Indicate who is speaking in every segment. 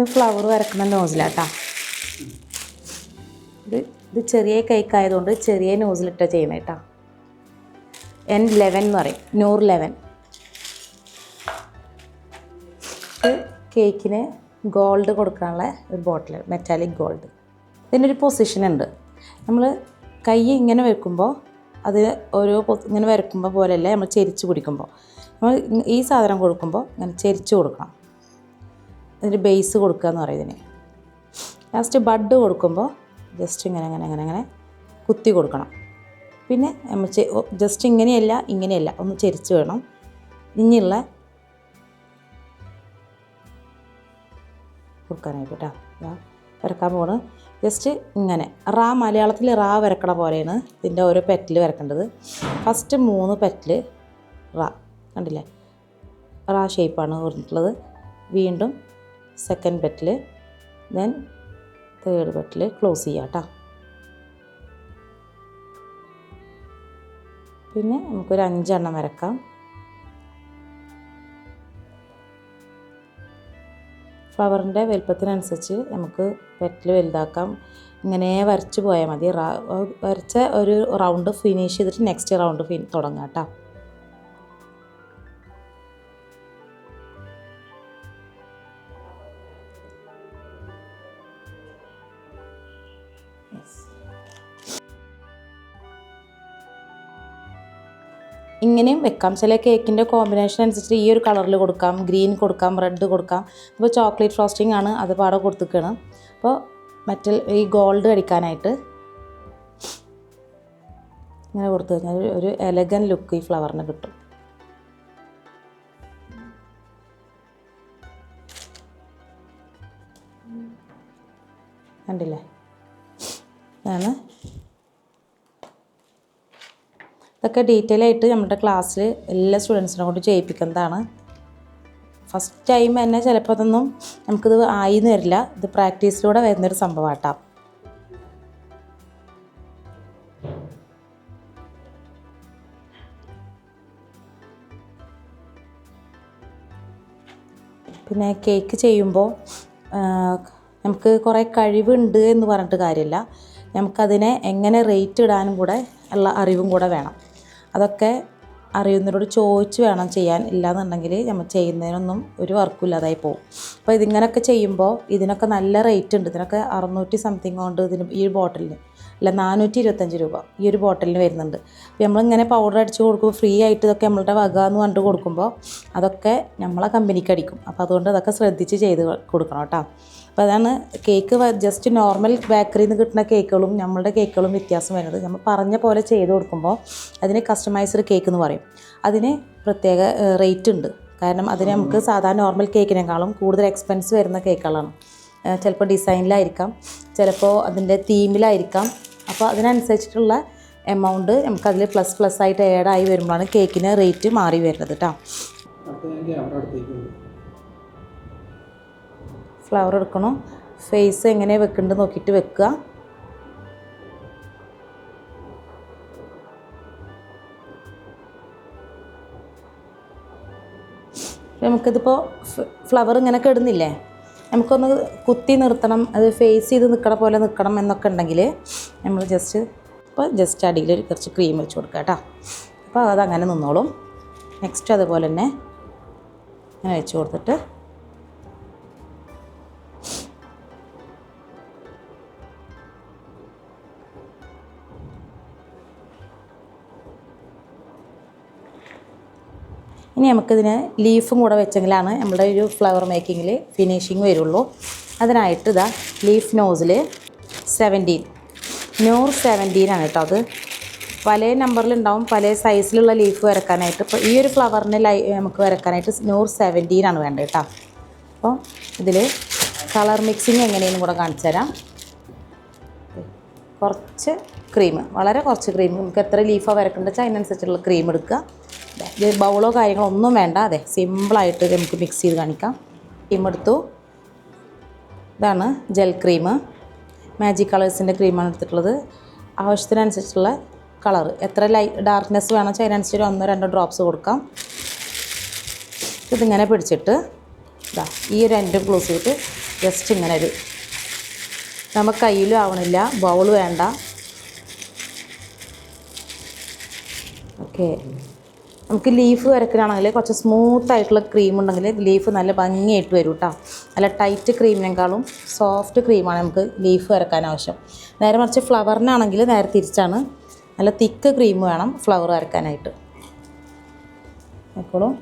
Speaker 1: ഇത് ഫ്ലവർ വരക്കുന്ന നോസിലാട്ടാ ഇത് ഇത് ചെറിയ കേക്ക് ആയതുകൊണ്ട് ചെറിയ നോസിലിട്ട ചെയ്യുന്നത് കേട്ടോ എൻ ലെവൻ എന്ന് പറയും. നൂർ ലെവൻ ഇത് കേക്കിന് ഗോൾഡ് കൊടുക്കാനുള്ള ഒരു ബോട്ടിൽ മെറ്റാലിക് ഗോൾഡ് ഇതിനൊരു പൊസിഷൻ ഉണ്ട്. നമ്മൾ കൈ ഇങ്ങനെ വെക്കുമ്പോൾ അത് ഓരോ ഇങ്ങനെ വരക്കുമ്പോൾ പോലെയല്ല നമ്മൾ ചെരിച്ച് പിടിക്കുമ്പോൾ നമ്മൾ ഈ സാധനം കൊടുക്കുമ്പോൾ ഇങ്ങനെ ചെരിച്ച് കൊടുക്കണം. അതിന് ബേസ് കൊടുക്കുക എന്ന് പറയും ഇതിന്. ലാസ്റ്റ് ബഡ് കൊടുക്കുമ്പോൾ ജസ്റ്റ് ഇങ്ങനെ അങ്ങനെ അങ്ങനെ അങ്ങനെ കുത്തി കൊടുക്കണം. പിന്നെ നമ്മൾ ജസ്റ്റ് ഇങ്ങനെയല്ല ഇങ്ങനെയല്ല ഒന്ന് ചെരിച്ച് വേണം. ഇനിയുള്ള കൊടുക്കാനായിട്ട് കേട്ടോ വരക്കാൻ പോണ്. ജസ്റ്റ് ഇങ്ങനെ. റാ മലയാളത്തിൽ റാ വരക്കണ പോലെയാണ് ഇതിന്റെ ഓരോ പെറ്റിൽ വരക്കേണ്ടത്. ഫസ്റ്റ് മൂന്ന് പെറ്റിൽ റാ. കണ്ടില്ലേ? റാ ഷേപ്പാണ് പറഞ്ഞിട്ടുള്ളത് വീണ്ടും സെക്കൻഡ് ബെറ്റിൽ ദെൻ തേർഡ് ബെറ്റിൽ ക്ലോസ് ചെയ്യാം കേട്ടോ പിന്നെ നമുക്കൊരു അഞ്ചെണ്ണം വരക്കാം. ഫ്ലവറിന്റെ വലുപ്പത്തിനനുസരിച്ച് നമുക്ക് പെറ്റൽ വലുതാക്കാം. ഇങ്ങനെ വരച്ച് പോയാൽ മതി. വരച്ച ഒരു റൗണ്ട് ഫിനിഷ് ചെയ്തിട്ട് നെക്സ്റ്റ് റൗണ്ട് തുടങ്ങാം കേട്ടോ ഇങ്ങനെയും വെക്കാം. ചില കേക്കിന്റെ കോമ്പിനേഷൻ അനുസരിച്ച് ഈ ഒരു കളറിൽ കൊടുക്കാം. ഗ്രീൻ കൊടുക്കാം റെഡ് കൊടുക്കാം. അപ്പോൾ ചോക്ലേറ്റ് ഫ്രോസ്റ്റിംഗ് ആണ് അത് പാടെ കൊടുത്തിരിക്കണം. അപ്പോൾ മറ്റേ ഈ ഗോൾഡ് അടിക്കാനായിട്ട് ഇങ്ങനെ കൊടുത്തു കഴിഞ്ഞാൽ ഒരു- ഒരു എലഗൻ ലുക്ക് ഈ ഫ്ലവറിന് കിട്ടും. കണ്ടില്ലേ? ഇതാണ് ഇതൊക്കെ ഡീറ്റെയിൽ ആയിട്ട് നമ്മുടെ ക്ലാസ്സിൽ എല്ലാ സ്റ്റുഡൻസിനെ കൊണ്ട് ചെയ്യിപ്പിക്കുന്നതാണ്. ഫസ്റ്റ് ടൈം തന്നെ ചിലപ്പോൾ അതൊന്നും നമുക്കിത് ആയി എന്ന് വരില്ല. ഇത് പ്രാക്ടീസിലൂടെ വരുന്നൊരു സംഭവമാട്ടാം പിന്നെ കേക്ക് ചെയ്യുമ്പോൾ നമുക്ക് കുറേ കഴിവുണ്ട് എന്ന് പറഞ്ഞിട്ട് കാര്യമില്ല. നമുക്കതിനെ എങ്ങനെ റേറ്റ് ഇടാനും കൂടെ ഉള്ള അറിവും കൂടെ വേണം. അതൊക്കെ അറിയുന്നവരോട് ചോദിച്ച് വേണം ചെയ്യാൻ. ഇല്ലാന്നുണ്ടെങ്കിൽ നമ്മൾ ചെയ്യുന്നതിനൊന്നും ഒരു വർക്കും ഇല്ലാതായി പോകും അപ്പോൾ ഇതിങ്ങനെയൊക്കെ ചെയ്യുമ്പോൾ ഇതിനൊക്കെ നല്ല റേറ്റ് ഉണ്ട്. ഇതിനൊക്കെ അറുന്നൂറ്റി സംതിങ് കൊണ്ട് ഇതിന് ഈ ബോട്ടിലിന് അല്ല നാനൂറ്റി ഇരുപത്തഞ്ച് രൂപ ഈ ഒരു ബോട്ടിലിന് വരുന്നുണ്ട്. അപ്പോൾ നമ്മളിങ്ങനെ പൗഡർ അടിച്ച് കൊടുക്കുമ്പോൾ ഫ്രീ ആയിട്ട് ഇതൊക്കെ നമ്മളുടെ വക എന്ന് പറഞ്ഞിട്ട് കൊടുക്കുമ്പോൾ അതൊക്കെ നമ്മളെ കമ്പനിക്ക് അടിക്കും. അപ്പോൾ അതുകൊണ്ട് അതൊക്കെ ശ്രദ്ധിച്ച് ചെയ്ത് കൊടുക്കണം കേട്ടോ. അപ്പോൾ അതാണ് കേക്ക് ജസ്റ്റ് നോർമൽ ബേക്കറിയിൽ നിന്ന് കിട്ടുന്ന കേക്കുകളും നമ്മളുടെ കേക്കുകളും വ്യത്യാസം വരുന്നത്. നമ്മൾ പറഞ്ഞ പോലെ ചെയ്ത് കൊടുക്കുമ്പോൾ അതിന് കസ്റ്റമൈസ്ഡ് കേക്ക് എന്ന് പറയും. അതിന് പ്രത്യേക റേറ്റ് ഉണ്ട്. കാരണം അതിന് നമുക്ക് സാധാരണ നോർമൽ കേക്കിനേക്കാളും കൂടുതൽ എക്സ്പെൻസ് വരുന്ന കേക്കുകളാണ് ചിലപ്പോൾ ഡിസൈനിലായിരിക്കാം ചിലപ്പോൾ അതിന്റെ തീമിലായിരിക്കാം അപ്പോൾ അതിനനുസരിച്ചിട്ടുള്ള എമൗണ്ട് നമുക്കതിൽ പ്ലസ് പ്ലസ് ആയിട്ട് ആഡ് ആയി വരുമ്പോഴാണ് കേക്കിന് റേറ്റ് മാറി വരുന്നത് കേട്ടോ ഫ്ലവർ എടുക്കണം. ഫേസ് എങ്ങനെ വെക്കുന്നുണ്ട് നോക്കിയിട്ട് വെക്കുക. നമുക്കിതിപ്പോൾ ഫ്ലവർ ഇങ്ങനെ കെടുന്നില്ലേ? നമുക്കൊന്ന് കുത്തി നിർത്തണം. അത് ഫേസ് ചെയ്ത് നിൽക്കണ പോലെ നിൽക്കണം എന്നൊക്കെ ഉണ്ടെങ്കിൽ നമ്മൾ ജസ്റ്റ് ഇപ്പോൾ ജസ്റ്റ് അടിയിൽ കുറച്ച് ക്രീം വെച്ച് കൊടുക്കുക കേട്ടോ. അപ്പോൾ അതങ്ങനെ നിന്നോളും. നെക്സ്റ്റ് അതുപോലെ തന്നെ അങ്ങനെ വെച്ച് കൊടുത്തിട്ട് ഇനി നമുക്കിതിന് ലീഫും കൂടെ വെച്ചെങ്കിലാണ് നമ്മുടെ ഒരു ഫ്ലവർ മേക്കിങ്ങിൽ ഫിനിഷിങ് വരുള്ളൂ. അതിനായിട്ട് ഇതാ ലീഫ് നോസിൽ സെവന്റീൻ നൂർ സെവന്റീൻ ആണ് കേട്ടോ അത്. പല നമ്പറിലുണ്ടാവും പല സൈസിലുള്ള ലീഫ് വരക്കാനായിട്ട്. ഇപ്പോൾ ഈ ഒരു ഫ്ലവറിന് ലൈ നമുക്ക് വരക്കാനായിട്ട് നൂർ സെവന്റീൻ ആണ് വേണ്ടത് കേട്ടോ. അപ്പോൾ ഇതിൽ കളർ മിക്സിങ് എങ്ങനെയെന്നും കൂടെ കാണിച്ചു തരാം. കുറച്ച് ക്രീം വളരെ കുറച്ച് ക്രീം നമുക്ക് എത്ര ലീഫാണ് വരക്കേണ്ടത് വെച്ചാൽ അതിനനുസരിച്ചുള്ള ക്രീം എടുക്കുക. ഇത് ബൗളോ കാര്യങ്ങളൊന്നും വേണ്ട. അതെ സിമ്പിളായിട്ട് നമുക്ക് മിക്സ് ചെയ്ത് കാണിക്കാം. ക്രീം എടുത്തു. ഇതാണ് ജെൽ ക്രീം മാജിക് കളേഴ്സിന്റെ ക്രീമാണ് എടുത്തിട്ടുള്ളത്. ആവശ്യത്തിനനുസരിച്ചുള്ള കളർ എത്ര ലൈ ഡാർക്ക്നെസ് വേണം വെച്ചാൽ അതിനനുസരിച്ച് ഒന്നോ രണ്ടോ ഡ്രോപ്സ് കൊടുക്കാം. ഇതിങ്ങനെ പിടിച്ചിട്ട് ഇതാ ഈ എൻഡും ക്ലോസ് ചെയ്തിട്ട് ജസ്റ്റ് ഇങ്ങനെ ഒരു നമുക്ക് കയ്യിലും ആവണില്ല ബൗൾ വേണ്ട. ഓക്കെ നമുക്ക് ലീഫ് വരക്കാനാണെങ്കിൽ കുറച്ച് സ്മൂത്ത് ആയിട്ടുള്ള ക്രീം ഉണ്ടെങ്കിൽ ലീഫ് നല്ല ഭംഗിയായിട്ട് വരും കേട്ടോ നല്ല ടൈറ്റ് ക്രീമിനേക്കാളും സോഫ്റ്റ് ക്രീമാണ് നമുക്ക് ലീഫ് വരക്കാൻ ആവശ്യം. നേരെ മറിച്ച് ഫ്ലവറിനാണെങ്കിൽ നേരെ തിരിച്ചാണ് നല്ല തിക്ക് ക്രീം വേണം ഫ്ലവർ വരക്കാനായിട്ട് എപ്പോഴും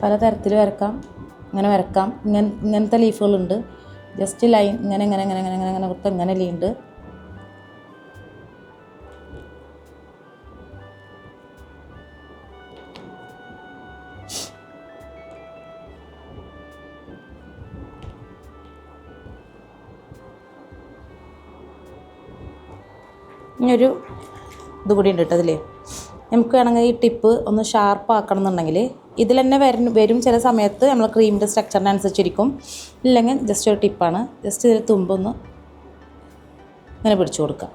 Speaker 1: പലതരത്തിൽ വരക്കാം ഇങ്ങനെ വരക്കാം. ഇങ്ങനെ ഇങ്ങനത്തെ ലീഫുകളുണ്ട്. ജസ്റ്റ് ലൈൻ ഇങ്ങനെ ഇങ്ങനെ ഇങ്ങനെ ഇങ്ങനെ ഇങ്ങനെ കൊടുത്ത് ഇങ്ങനെ ലീണ്ട് ഇനിയൊരു ഇത് കൂടി ഉണ്ട് കേട്ടോ അതിൽ നമുക്ക് വേണമെങ്കിൽ ഈ ടിപ്പ് ഒന്ന് ഷാർപ്പ് ആക്കണം എന്നുണ്ടെങ്കിൽ ഇതിൽ തന്നെ വരും വരും ചില സമയത്ത് നമ്മൾ ക്രീമിന്റെ സ്ട്രക്ചറിനനുസരിച്ചിരിക്കും ഇല്ലെങ്കിൽ ജസ്റ്റ് ഒരു ടിപ്പാണ് ജസ്റ്റ് ഇതിൽ തുമ്പൊന്ന് ഇങ്ങനെ പിടിച്ചു കൊടുക്കുക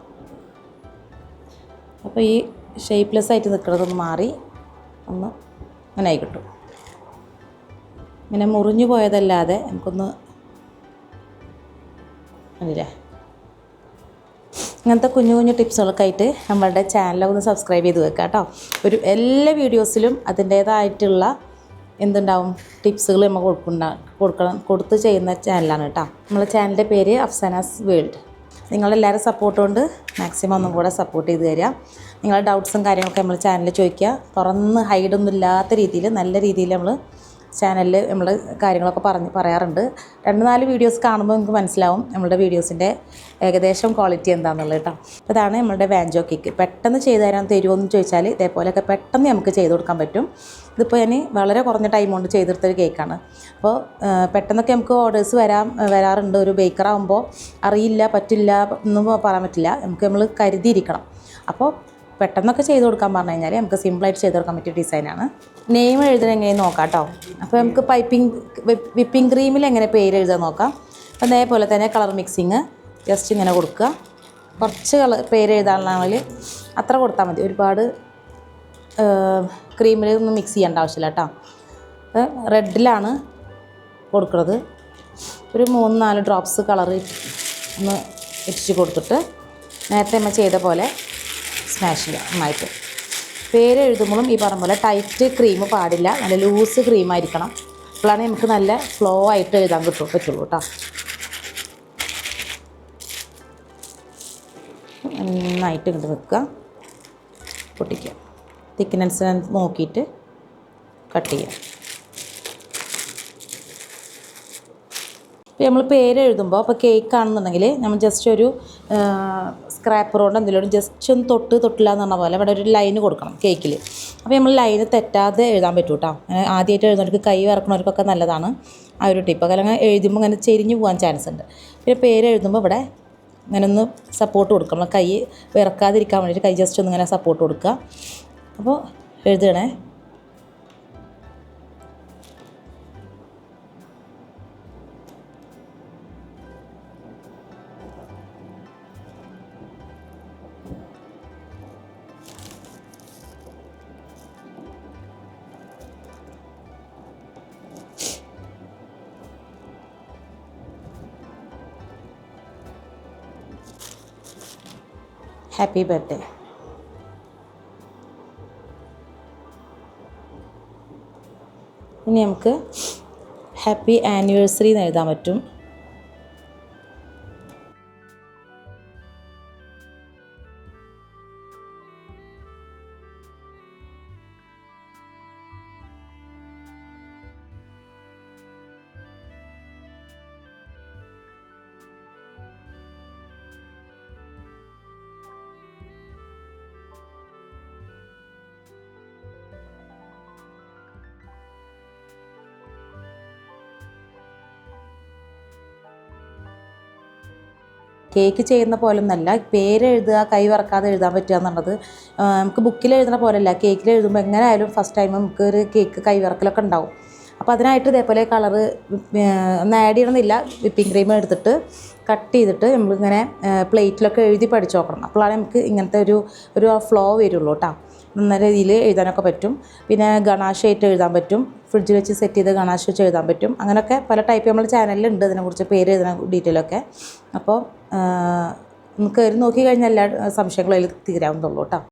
Speaker 1: അപ്പോൾ ഈ ഷേപ്പ്ലെസ് ആയിട്ട് നിൽക്കുന്നതൊന്ന് മാറി ഒന്ന് ഇങ്ങനെ ആയി കിട്ടും. ഇങ്ങനെ മുറിഞ്ഞു പോയതല്ലാതെ നമുക്കൊന്ന് കണ്ടില്ലേ ഇങ്ങനത്തെ കുഞ്ഞു കുഞ്ഞു ടിപ്സുകളൊക്കെ ആയിട്ട് നമ്മളുടെ ചാനലൊന്ന് ഒന്ന് സബ്സ്ക്രൈബ് ചെയ്ത് വെക്കുക കേട്ടോ. ഒരു എല്ലാ വീഡിയോസിലും അതിന്റേതായിട്ടുള്ള എന്തുണ്ടാവും? ടിപ്സുകൾ നമ്മൾ കൊടുക്കുന്ന കൊടുക്കണം കൊടുത്ത് ചെയ്യുന്ന ചാനലാണ് കേട്ടോ. നമ്മളെ ചാനലിന്റെ പേര് അഫ്സാനാസ് വേൾഡ്. നിങ്ങളെല്ലാവരും സപ്പോർട്ട് കൊണ്ട് മാക്സിമം ഒന്നും കൂടെ സപ്പോർട്ട് ചെയ്ത് തരിക. നിങ്ങളുടെ ഡൗട്ട്സും കാര്യങ്ങളൊക്കെ നമ്മൾ ചാനലിൽ ചോദിക്കുക. തുറന്ന് ഹൈഡൊന്നും ഇല്ലാത്ത രീതിയിൽ നല്ല രീതിയിൽ നമ്മൾ ചാനലിൽ നമ്മൾ കാര്യങ്ങളൊക്കെ പറഞ്ഞ് പറയാറുണ്ട്. രണ്ട് നാല് വീഡിയോസ് കാണുമ്പോൾ നമുക്ക് മനസ്സിലാവും നമ്മളുടെ വീഡിയോസിന്റെ ഏകദേശം ക്വാളിറ്റി എന്താണെന്നുള്ളത് കേട്ടോ അപ്പോൾ ഇതാണ് നമ്മളുടെ വാഞ്ചോ കേക്ക്. പെട്ടെന്ന് ചെയ്തു തരാൻ തരുമോ എന്ന് ചോദിച്ചാൽ ഇതേപോലെയൊക്കെ പെട്ടെന്ന് നമുക്ക് ചെയ്ത് കൊടുക്കാൻ പറ്റും. ഇതിപ്പോൾ ഞാൻ വളരെ കുറഞ്ഞ ടൈം കൊണ്ട് ചെയ്തെടുത്തൊരു കേക്കാണ് അപ്പോൾ പെട്ടെന്നൊക്കെ നമുക്ക് ഓർഡേഴ്സ് വരാം വരാറുണ്ട്. ഒരു ബേക്കറാകുമ്പോൾ അറിയില്ല പറ്റില്ല ഒന്നും പറയാൻ പറ്റില്ല. നമുക്ക് നമ്മൾ കരുതിയിരിക്കണം. അപ്പോൾ പെട്ടെന്നൊക്കെ ചെയ്ത് കൊടുക്കാൻ പറഞ്ഞു കഴിഞ്ഞാൽ നമുക്ക് സിമ്പിളായിട്ട് ചെയ്ത് കൊടുക്കാൻ പറ്റിയ ഡിസൈനാണ് നെയിം എഴുതാൻ എങ്ങനെയെന്ന് നോക്കാം കേട്ടോ അപ്പോൾ നമുക്ക് പൈപ്പിംഗ് വിപ്പിംഗ് ക്രീമിൽ എങ്ങനെ പേര് എഴുതാൻ നോക്കാം. അപ്പോൾ അതേപോലെ തന്നെ കളർ മിക്സിങ് ജസ്റ്റ് ഇങ്ങനെ കൊടുക്കുക. കുറച്ച് കളർ പേര് എഴുതാനാണെങ്കിൽ അത്ര കൊടുത്താൽ മതി. ഒരുപാട് ക്രീമിൽ ഒന്നും മിക്സ് ചെയ്യേണ്ട ആവശ്യമില്ല കേട്ടോ. റെഡിലാണ് കൊടുക്കുന്നത്. ഒരു മൂന്ന് നാല് ഡ്രോപ്സ് കളർ ഒന്ന് ഇടിച്ച് കൊടുത്തിട്ട് നേരത്തെ നമ്മൾ ചെയ്ത പോലെ സ്മാഷ് ചെയ്യുക നന്നായിട്ട്. പേര് എഴുതുമ്പോഴും ഈ പറഞ്ഞ പോലെ ടൈറ്റ് ക്രീം പാടില്ല. നല്ല ലൂസ് ക്രീം ആയിരിക്കണം. അപ്പോഴാണ് നമുക്ക് നല്ല ഫ്ലോ ആയിട്ട് എഴുതാൻ കിട്ടും പറ്റുള്ളൂ കേട്ടോ നന്നായിട്ട് ഇങ്ങോട്ട് വെക്കുക. പൊട്ടിക്കുക. തിക്നെസ് നോക്കിയിട്ട് കട്ട് ചെയ്യുക. ഇപ്പോൾ നമ്മൾ പേര് എഴുതുമ്പോൾ ഇപ്പോൾ കേക്ക് ആണെന്നുണ്ടെങ്കിൽ നമ്മൾ ജസ്റ്റ് ഒരു സ്ക്രാപ്പർ കൊണ്ട് എന്തെങ്കിലും ജസ്റ്റ് ഒന്ന് തൊട്ട് തൊട്ടില്ല എന്ന് പറഞ്ഞ പോലെ ഇവിടെ ഒരു ലൈന് കൊടുക്കണം കേക്കിൽ അപ്പോൾ നമ്മൾ ലൈന് തെറ്റാതെ എഴുതാൻ പറ്റും കേട്ടോ ആദ്യമായിട്ട് എഴുതുന്നവർക്ക് കൈ വറക്കണവർക്കൊക്കെ നല്ലതാണ് ആ ഒരു ടിപ്പ് അല്ലെങ്കിൽ എഴുതുമ്പോൾ ഇങ്ങനെ ചെരിഞ്ഞ് പോകാൻ ചാൻസ് ഉണ്ട്. പിന്നെ പേര് എഴുതുമ്പോൾ ഇവിടെ ഇങ്ങനെ ഒന്ന് സപ്പോർട്ട് കൊടുക്കണം. കൈ വിറക്കാതിരിക്കാൻ വേണ്ടിയിട്ട് കൈ ജസ്റ്റ് ഒന്ന് ഇങ്ങനെ സപ്പോർട്ട് കൊടുക്കുക. അപ്പോൾ എഴുതണേ. ഹാപ്പി ബർത്ത്ഡേ ഇനി നമുക്ക് ഹാപ്പി ആനിവേഴ്സറി എന്ന് എഴുതാൻ പറ്റും. കേക്ക് ചെയ്യുന്ന പോലെ ഒന്നല്ല പേര് എഴുതുക കൈ വറക്കാതെ എഴുതാൻ പറ്റുക എന്നുള്ളത് നമുക്ക് ബുക്കിൽ എഴുതുന്ന പോലെയല്ല കേക്കിൽ എഴുതുമ്പോൾ എങ്ങനെ ആയാലും ഫസ്റ്റ് ടൈം നമുക്ക് ഒരു കേക്ക് കൈ വറക്കലൊക്കെ ഉണ്ടാവും. അപ്പോൾ അതിനായിട്ട് ഇതേപോലെ കളറ് ഒന്ന് ആഡ് ചെയ്യണമെന്നില്ല. വിപ്പിംഗ് ക്രീം എടുത്തിട്ട് കട്ട് ചെയ്തിട്ട് നമ്മളിങ്ങനെ പ്ലേറ്റിലൊക്കെ എഴുതി പഠിച്ചു നോക്കണം. അപ്പോഴാണ് നമുക്ക് ഇങ്ങനത്തെ ഒരു ഒരു ഫ്ലോ വരുള്ളൂ കേട്ടോ നല്ല രീതിയിൽ എഴുതാനൊക്കെ പറ്റും. പിന്നെ ഗണാഷായിട്ട് എഴുതാൻ പറ്റും. ഫ്രിഡ്ജിൽ വെച്ച് സെറ്റ് ചെയ്ത് ഗണാഷ് വെച്ച് എഴുതാൻ പറ്റും. അങ്ങനെയൊക്കെ പല ടൈപ്പ് നമ്മുടെ ചാനലിലുണ്ട് ഇതിനെക്കുറിച്ച് പേര് എഴുതുന്ന ഡീറ്റെയിലൊക്കെ അപ്പോൾ നമുക്ക് കയറി നോക്കി കഴിഞ്ഞാൽ എല്ലാ സംശയങ്ങളും അതിൽ തീരാവുന്നുള്ളൂ കേട്ടോ.